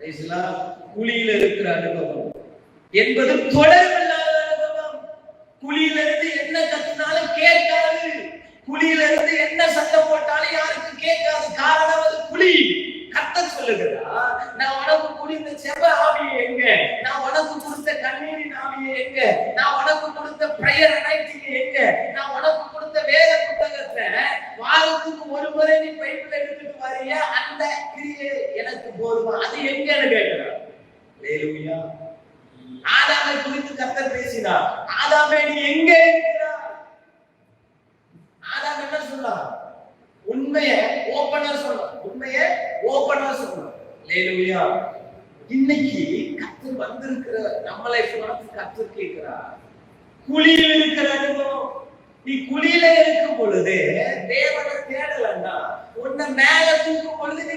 குழியில இருக்கிற அனுபவம். என்பது தொடர்பில்லாத அனுபவம். குழியில இருந்து என்ன கத்தினாலும் கேட்காது. குழியில இருந்து என்ன சத்தம் போட்டாலும் யாருக்கும் கேட்காது. காரணம் அது குழி. கத்த சொல்லுகிறா நான் உனக்கு கொடுத்த செவ ஆவியை எங்க? நான் உனக்கு கொடுத்த கண்ணீரின் ஆவியை எங்க? நான் உனக்கு கொடுத்த பிரயர் அனைத்திங்க எங்க? நான் உனக்கு கொடுத்த வேத புத்தகத்தை வாரத்துக்கு ஒரு முறை நீ பைபிள் எடுத்துட்டு வரிய அந்த கிரியை எனக்கு போதுமா? அது எங்கன்னு கேட்கிறார். ஆதாமை குறித்து கர்த்தர் பேசினார். ஆதாமே நீ எங்கே இருக்கிறாய் ஆதாம் என்ன சொன்னார்? உண்மையை ஓபனா சொல்லணும் உண்மையை சொல்லணும் ஹalleluya. இன்னைக்கு கர்த்தர் வந்திருக்கிற நம்மளை பார்த்து கர்த்தர் கேட்கிறார். குழியில் இருக்கிற அனுபவம். நீ குழியில இருக்கும் பொழுது தேவனை தேடலன்னா உன்னை மேல தூக்கும் பொழுது நீ